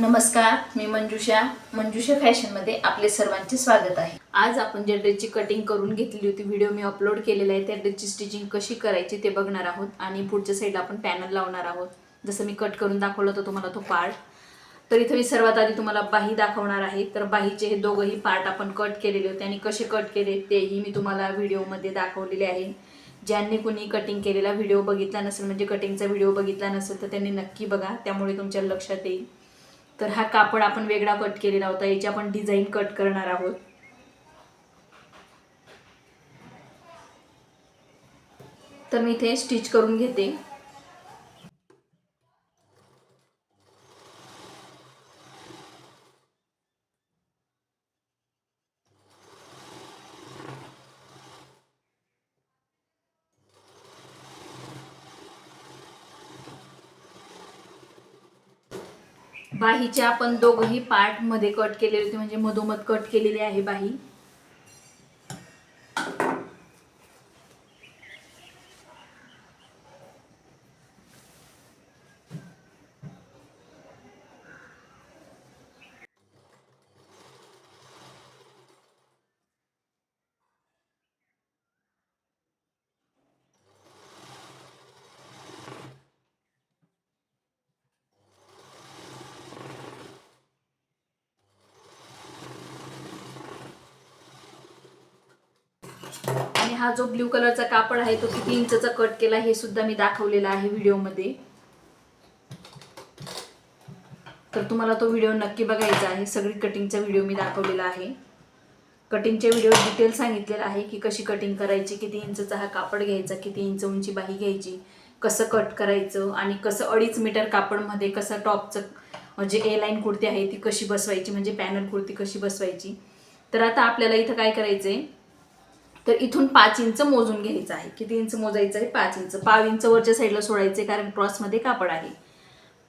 नमस्कार मी मंजुषा. मंजुषा फॅशनमध्ये आपले सर्वांचे स्वागत आहे. आज आपण ज्या ड्रेसची कटिंग करून घेतली होती व्हिडिओ मी अपलोड केलेला आहे त्या ड्रेसची स्टिचिंग कशी करायची ते बघणार आहोत आणि पुढच्या साईडला आपण पॅनल लावणार आहोत. जसं मी कट करून दाखवलं होतं तुम्हाला तो पार्ट तर इथं मी सर्वात आधी तुम्हाला बाही दाखवणार आहे. तर बाहीचे हे दोघंही पार्ट आपण कट केलेले होते आणि कसे कट केले तेही मी तुम्हाला व्हिडिओमध्ये दाखवलेले आहे. ज्यांनी कुणी कटिंग केलेला व्हिडिओ बघितला नसेल म्हणजे कटिंगचा व्हिडिओ बघितला नसेल तर त्यांनी नक्की बघा. त्यामुळे तुमच्या लक्षात येईल. तर हा कापड आपण वेगळा कट केलेला होता याची आपण डिझाईन कट करणार आहोत. तर मी इथे स्टिच करून घेते. बाहीचे आपण दोघंही पार्टमध्ये कट केलेले होते. म्हणजे मधोमध कट केलेली आहे बाही. हा जो ब्ल्यू कलरचा कापड आहे तो किती इंचचा कट केला हे सुद्धा मी दाखवलेला आहे व्हिडिओमध्ये तर तुम्हाला तो व्हिडिओ नक्की बघायचा आहे. सगळी कटिंगचा व्हिडिओ मी दाखवलेला आहे. कटिंगच्या व्हिडिओ डिटेल सांगितलेलं आहे की कशी कटिंग करायची किती इंचचा हा कापड घ्यायचा किती इंच उंची बाही घ्यायची कसं कट करायचं आणि कसं अडीच मीटर कापडमध्ये कसं टॉपचं जे ए लाईन कुर्ती आहे ती कशी बसवायची म्हणजे पॅनल कुर्ती कशी बसवायची. तर आता आपल्याला इथं काय करायचं आहे तर इथून पाच इंच मोजून घ्यायचं आहे. किती इंच मोजायचं आहे? पाच इंच. पाव इंच वरच्या साईडला सोडायचं आहे कारण क्रॉसमध्ये कापड आहे.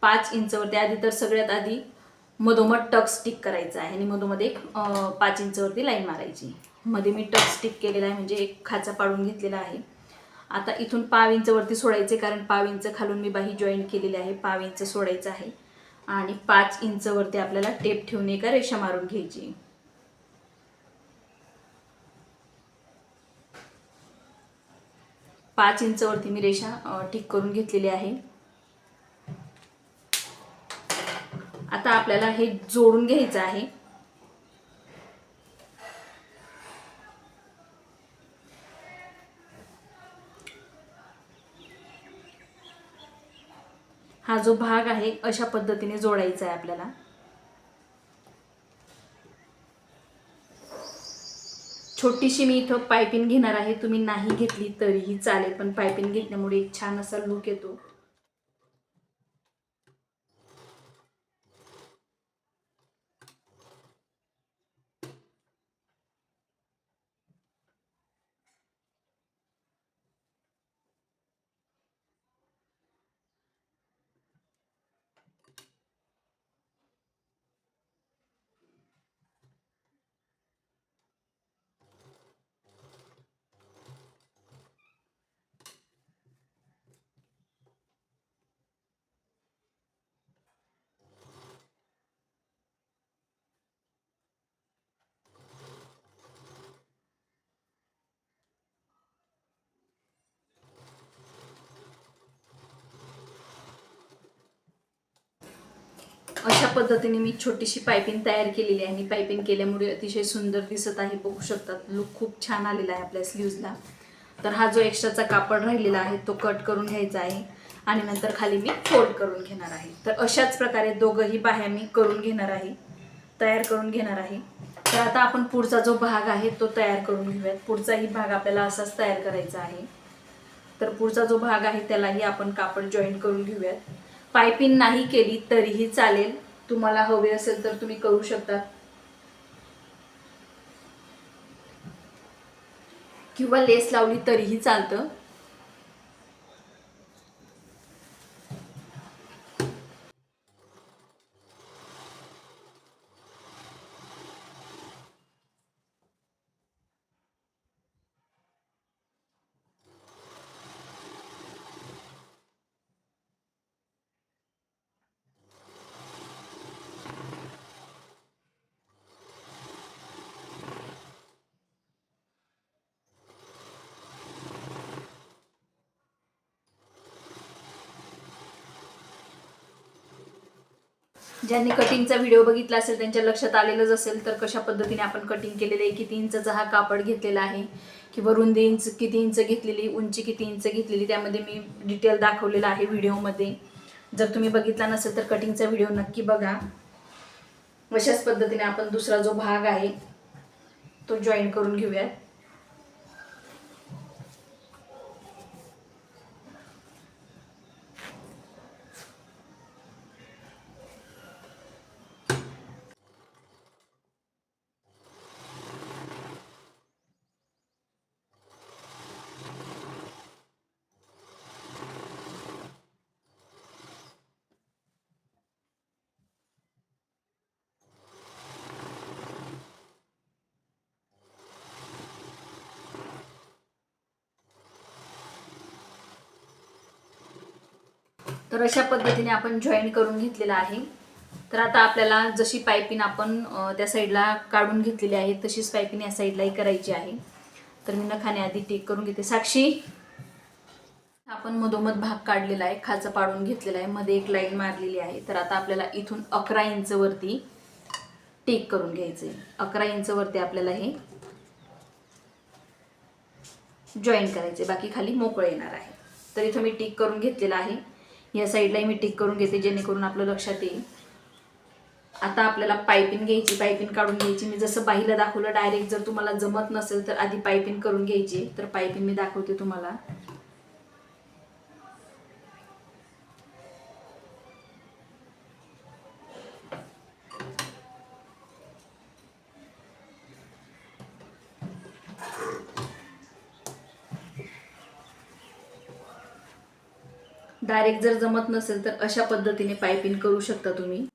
पाच इंचवरती आधी तर सगळ्यात आधी मधोमध टक स्टिक करायचं आहे आणि मधोमध एक पाच इंचवरती लाईन मारायची. मध्ये मी टक स्टिक केलेला आहे म्हणजे एक खाचा पाडून घेतलेला आहे. आता इथून पाव इंचवरती सोडायचे कारण पाव इंच खालून मी बाही जॉईन केलेली आहे. पाव इंच सोडायचं आहे. आणि पाच इंचवरती आपल्याला टेप ठेवून एका रेषा मारून घ्यायची. पाच इंचवरती मी रेषा ठीक करून घेतलेली आहे. आता आपल्याला हे जोडून घ्यायचं आहे. हा जो भाग आहे अशा पद्धतीने जोडायचा आहे आपल्याला. छोटीशी मी इथं पायपिंग घेणार आहे. तुम्ही नाही घेतली तरीही चालेल पण पायपिंग घेतल्यामुळे एक छान असा लुक येतो. अशा पद्धतीने मी छोटीशी पायपिंग तयार केलेली आहे. आणि पायपिंग केल्यामुळे अतिशय सुंदर दिसत आहे. बघू शकतात. लुक खूप छान आलेला आहे आपल्या स्लीव्जला तर हा जो एक्स्ट्राचा कापड राहिलेला आहे तो कट करून घ्यायचा आहे. आणि नंतर खाली मी फोल्ड करून घेणार आहे. तर अशाच प्रकारे दोघंही बाह्या मी करून घेणार आहे. तयार करून घेणार आहे. तर आता आपण पुढचा जो भाग आहे तो तयार करून घेऊयात. पुढचाही भाग आपल्याला असाच तयार करायचा आहे. तर पुढचा जो भाग आहे त्यालाही आपण कापड जॉईन करून घेऊयात. पायपिंग नाही केली तरीही चालेल. तुम्हाला हवे असेल तर तुम्ही करू शकता. किंवा लेस लावली तरीही चालतं. ज्यांनी कटिंगचा व्हिडिओ बघितला असेल त्यांच्या लक्षात आलेलंच असेल तर कशा पद्धतीने आपण कटिंग केलेलं आहे? किती इंचचा हा कापड घेतलेला आहे? किंवा रुंदी इंच किती इंच घेतलेली उंची किती इंच घेतलेली? त्यामध्ये मी डिटेल दाखवलेलं आहे व्हिडिओमध्ये जर तुम्ही बघितला नसेल तर कटिंगचा व्हिडिओ नक्की बघा. अशाच पद्धतीने आपण दुसरा जो भाग आहे तो जॉईन करून घेऊयात. तर अशा पद्धतीने आपण जॉईन करून घेतलेला आहे. तर आता आपल्याला जशी पायपिंग आपण त्या साईडला काढून घेतलेली आहे तशीच पायपिंग या साईडलाही करायची आहे. तर मी नखाने आधी टेक करून घेते. साक्षी आपण मधोमध भाग काढलेला आहे खाचं पाडून घेतलेला आहे मध्ये एक लाईन मारलेली आहे. तर आता आपल्याला इथून अकरा इंचवरती टेक करून घ्यायचं आहे. अकरा इंचवरती आपल्याला हे जॉईन करायचे बाकी खाली मोकळं येणार आहे. तर इथं मी टिक करून घेतलेलं आहे. या साईडलाही मी टिक करून घेते जेणेकरून आपलं लक्षात येईल. आता आपल्याला पायपिंग घ्यायची पायपिंग काढून घ्यायची. मी जसं बाईला दाखवलं डायरेक्ट जर तुम्हाला जमत नसेल तर आधी पायपिंग करून घ्यायची. तर पायपिंग मी दाखवते तुम्हाला. डायरेक्ट जर जमत नसेल तर अशा पद्धतीने पायपिंग करू शकता तुम्ही.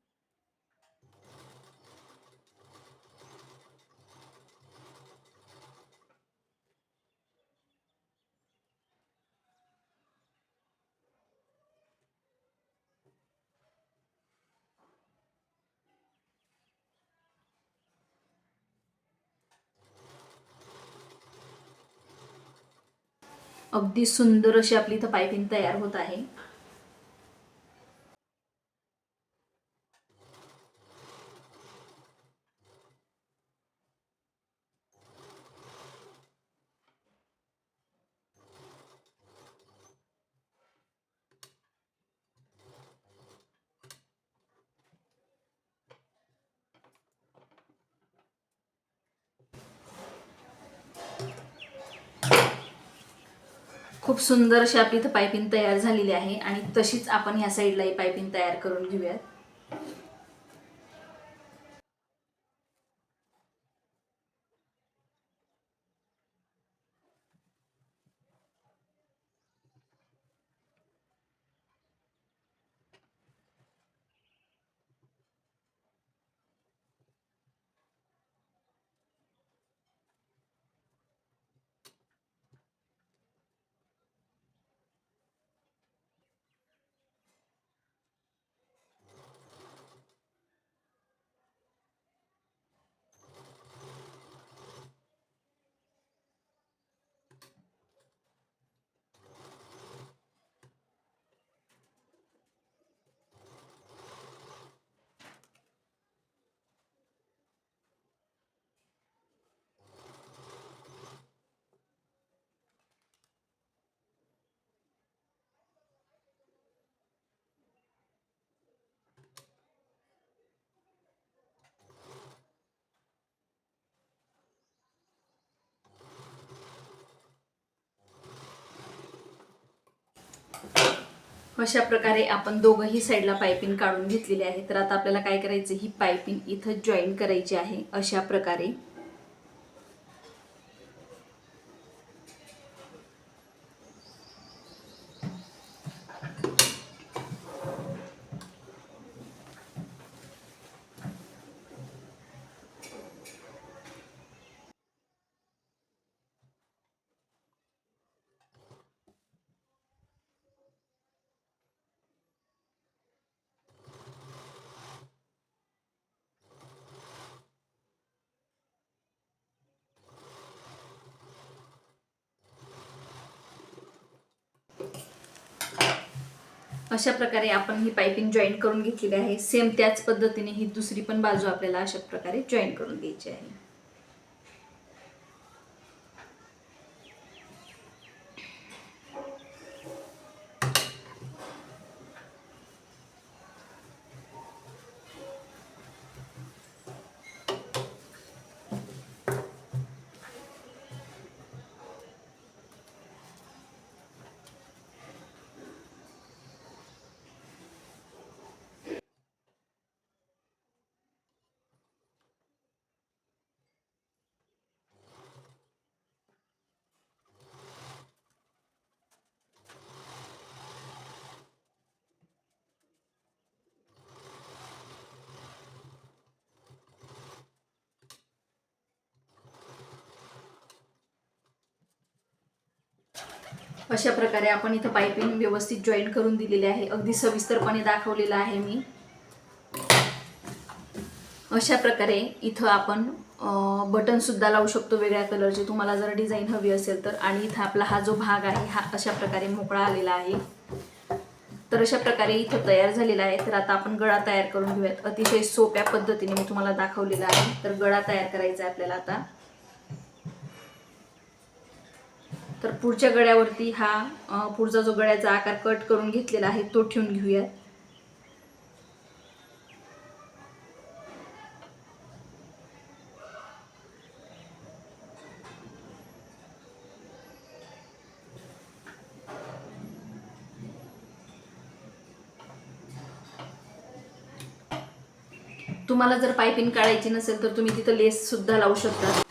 अगदी सुंदर अशी आपली इथं पायपिंग तयार होत आहे. खूप सुंदर अशी आपली इथं पायपिंग तयार झालेली आहे आणि तशीच आपण ह्या साईडलाही पायपिंग तयार करून घेऊयात. अशा प्रकारे आपण दोघंही साईडला पायपिंग काढून घेतलेली आहे तर आता आपल्याला काय करायचं ही पायपिंग इथं जॉईन करायची आहे अशा प्रकारे. अशा प्रकारे आपण ही पायपिंग जॉईन करून घेतलेली आहे. सेम त्याच पद्धतीने ही दुसरी पण बाजू आपल्याला अशा प्रकारे जॉईन करून घ्यायची आहे. अशा प्रकारे आपण इथं पायपिंग व्यवस्थित जॉईन करून दिलेली आहे. अगदी सविस्तरपणे दाखवलेलं आहे मी. अशा प्रकारे इथं आपण बटनसुद्धा लावू शकतो वेगळ्या कलरचे तुम्हाला जर डिझाईन हवी असेल तर. आणि इथं आपला हा जो भाग आहे हा अशा प्रकारे मोकळा आलेला आहे. तर अशा प्रकारे इथं तयार झालेला आहे. तर आता आपण गळा तयार करून घेऊयात. अतिशय सोप्या पद्धतीने मी तुम्हाला दाखवलेला आहे. तर गळा तयार करायचा आहे आपल्याला आता. तर पुढच्या गळ्यावरती हा पुढचा जो गळ्याचा आकार कट करून घेतलेला आहे तो ठेवून घेऊयात. तुम्हाला जर पायपिंग काढायची नसेल तर तुम्ही तिथं लेस सुद्धा लावू शकता.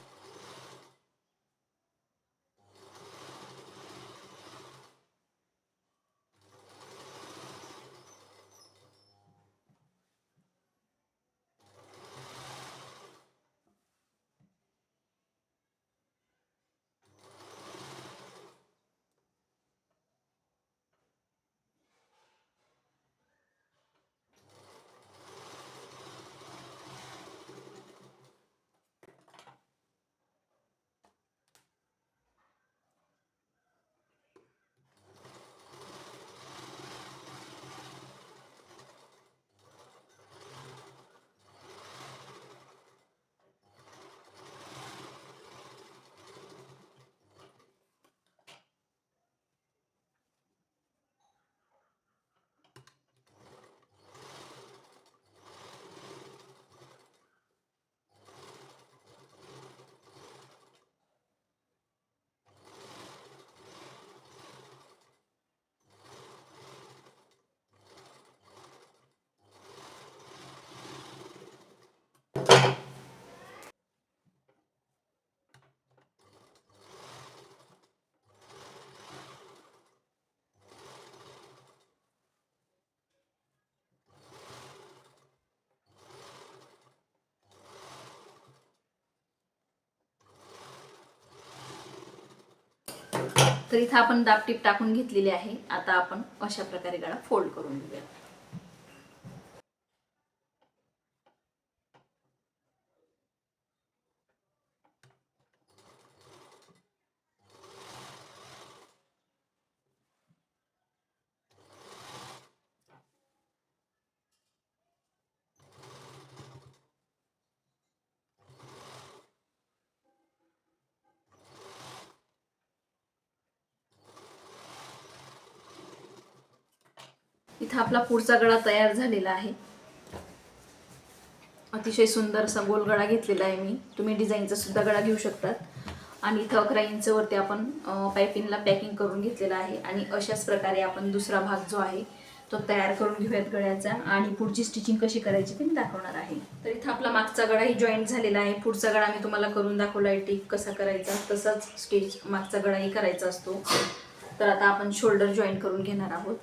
तर इथं आपण दापटीप टाकून घेतलेली आहे. आता आपण अशा प्रकारे गळा फोल्ड करून घेऊया इथं आपला पुढचा गळा तयार झालेला आहे. अतिशय सुंदर असा गोल गळा घेतलेला आहे मी. तुम्ही डिझाईनचा सुद्धा गळा घेऊ शकतात. आणि इथं अकरा इंचवरती आपण पायपिनला पॅकिंग करून घेतलेला आहे. आणि अशाच प्रकारे आपण दुसरा भाग जो आहे तो तयार करून घेऊयात गळ्याचा. आणि पुढची स्टिचिंग कशी करायची ते मी दाखवणार आहे. तर इथं आपला मागचा गळाही जॉईंट झालेला आहे. पुढचा गळा मी तुम्हाला करून दाखवला आहे टिक कसा करायचा. तसाच स्टिच मागचा गळाही करायचा असतो. तर आता आपण शोल्डर जॉईन करून घेणार आहोत.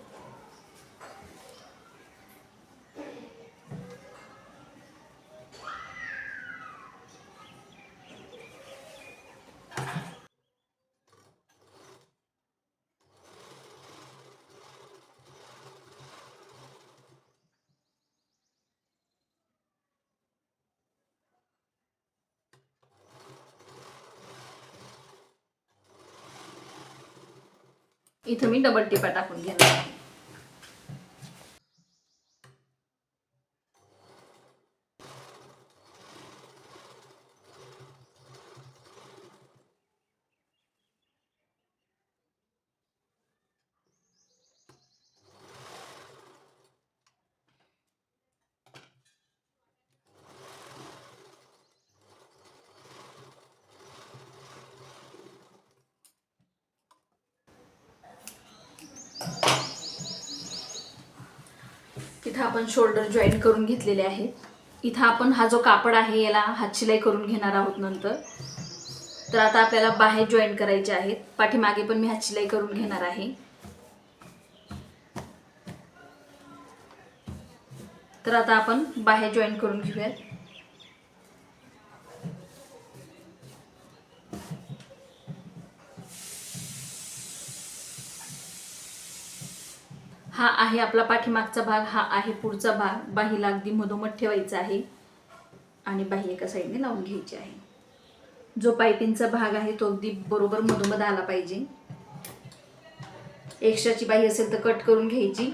इथं मी डबल टिपा टाकून घेणार इथं आपण शोल्डर जॉईन करून घेतलेले आहेत इथं आपण हा जो कापड आहे याला हात शिलाई करून घेणार आहोत नंतर. तर आता आपल्याला बाहेर जॉईन करायचे आहेत. पाठीमागे पण मी हात शिलाई करून घेणार आहे. तर आता आपण बाहेर जॉईन करून घेऊयात. हा आहे आपला पाठीमागचा भाग हा आहे पुढचा भाग. बाहीला अगदी मधोमध ठेवायचा आहे आणि बाही एका साईडने लावून घ्यायची आहे. जो पायपिंगचा भाग आहे तो अगदी बरोबर मधोमध आला पाहिजे. एक्स्ट्राची बाही असेल तर कट करून घ्यायची.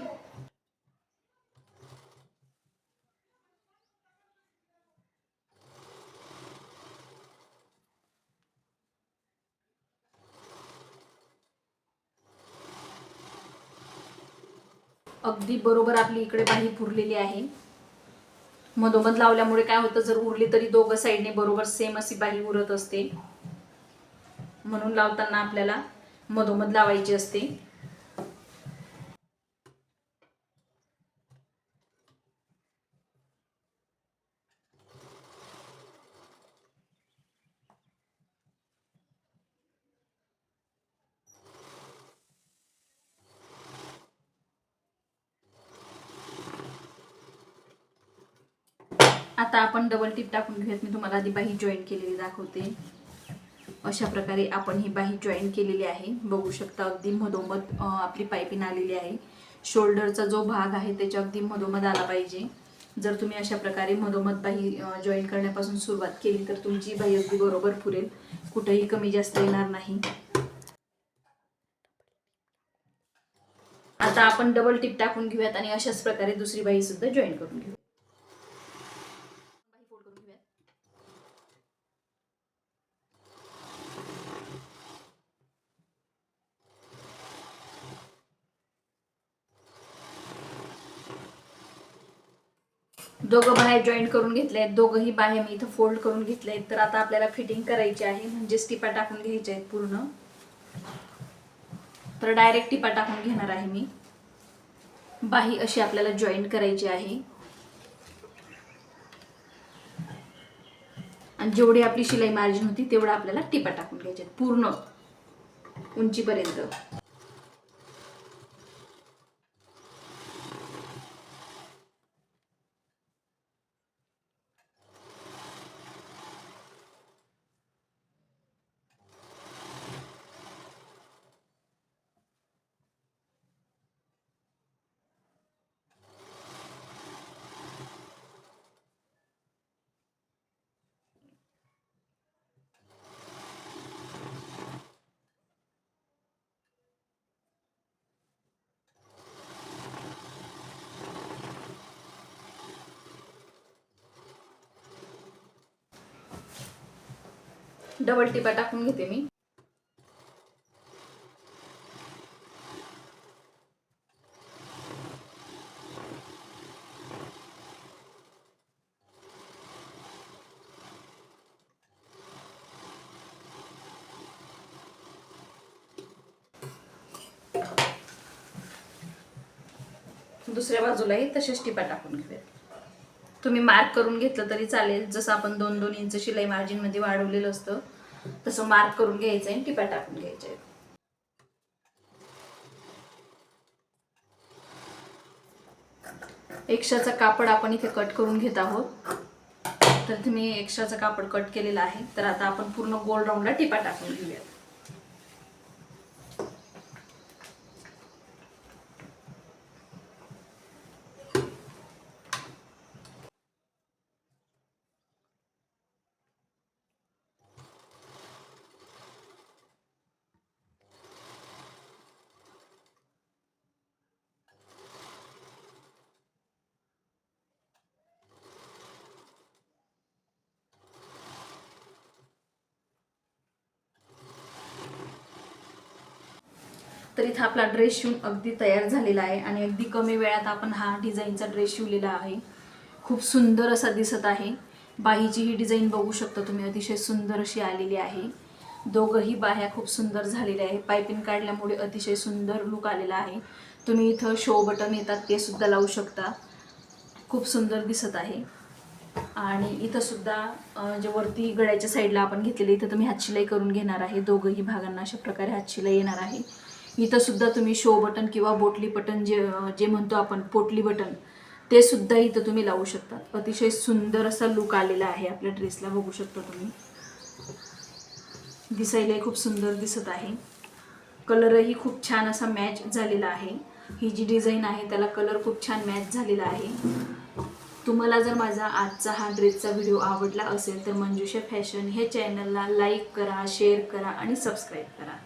ही बरोबर आपली इकडे बाही पुरलेली आहे. मधोमध लावल्यामुळे काय होतं जर उरली तरी दोघं साईडने बरोबर सेम अशी बाही उरत असते. म्हणून लावताना आपल्याला मधोमध लावायची असते आता आपण डबल टिप टाकून घेऊयात. मी तुम्हाला आधी बाही जॉईन केलेली दाखवते. अशा प्रकारे आपण ही बाही जॉईन केलेली आहे. बघू शकता अगदी मधोमध आपली पायपिंग आलेली आहे. शोल्डरचा जो भाग आहे त्याच्या अगदी मधोमध आला पाहिजे. जर तुम्ही अशा प्रकारे मधोमध बाही जॉईन करण्यापासून सुरुवात केली तर तुमची बाही अगदी बरोबर पुरेल कुठेही कमी जास्त येणार नाही. आता आपण डबल टिप टाकून घेऊयात आणि अशाच प्रकारे दुसरी बाही सुद्धा जॉईन करून घेऊ. दोघं बाहेर जॉईंट करून घेतले आहेत दोघंही बाहेर मी इथं फोल्ड करून घेतले आहेत. तर आता आपल्याला फिटिंग करायची आहे म्हणजे टिपा टाकून घ्यायच्या आहेत पूर्ण. तर डायरेक्ट टिपा टाकून घेणार आहे मी. बाही अशी आपल्याला जॉईन करायची आहे. आणि जेवढी आपली शिलाई मार्जिन होती तेवढं आपल्याला टिपा टाकून घ्यायचे आहेत पूर्ण उंचीपर्यंत. डबल टिपा टाकून घेते मी. दुसऱ्या बाजूलाही तसेच टिपा टाकून घेऊया तुम्ही मार्क करून घेतलं तरी चालेल. जसं आपण दोन दोन इंच शिलाई मार्जिनमध्ये वाढवलेलं असतं तसं मार्क करून घ्यायचं आहे टिपा टाकून घ्यायच्या आहेत. एक्स्ट्राचा कापड आपण इथे कट करून घेत आहोत. तर तुम्ही एक्स्ट्राचं कापड कट केलेलं आहे. तर आता आपण पूर्ण गोल राऊंडला टिपा टाकून घेऊयात. तर इथं आपला ड्रेस शिवून अगदी तयार झालेला आहे आणि अगदी कमी वेळात आपण हा डिझाईनचा ड्रेस शिवलेला आहे. खूप सुंदर असा दिसत आहे. बाहीची ही डिझाईन बघू शकता तुम्ही अतिशय सुंदर अशी आलेली आहे. दोघंही बाह्या खूप सुंदर झालेल्या आहे पायपिंग काढल्यामुळे अतिशय सुंदर लुक आलेला आहे. तुम्ही इथं शो बटन येतात ते सुद्धा लावू शकता. खूप सुंदर दिसत आहे. आणि इथं सुद्धा जे वरती गळ्याच्या साईडला आपण घेतलेले इथं तुम्ही हातशिलाई करून घेणार आहे. दोघंही भागांना अशा प्रकारे हातशिलाई येणार आहे. इथं सुद्धा तुम्ही शो बटन किंवा बोटली बटन जे जे म्हणतो आपण पोटली बटन ते सुद्धा इथं तुम्ही लावू शकता अतिशय सुंदर असा लुक आलेला आहे आपल्या ड्रेसला बघू शकता तुम्ही. दिसायलाही खूप सुंदर दिसत आहे. कलरही खूप छान असा मॅच झालेला आहे. ही जी डिझाईन आहे त्याला कलर खूप छान मॅच झालेला आहे. तुम्हाला जर माझा आजचा हा ड्रेसचा व्हिडिओ आवडला असेल तर मंजुषा फॅशन हे चॅनलला लाईक करा शेअर करा आणि सबस्क्राईब करा.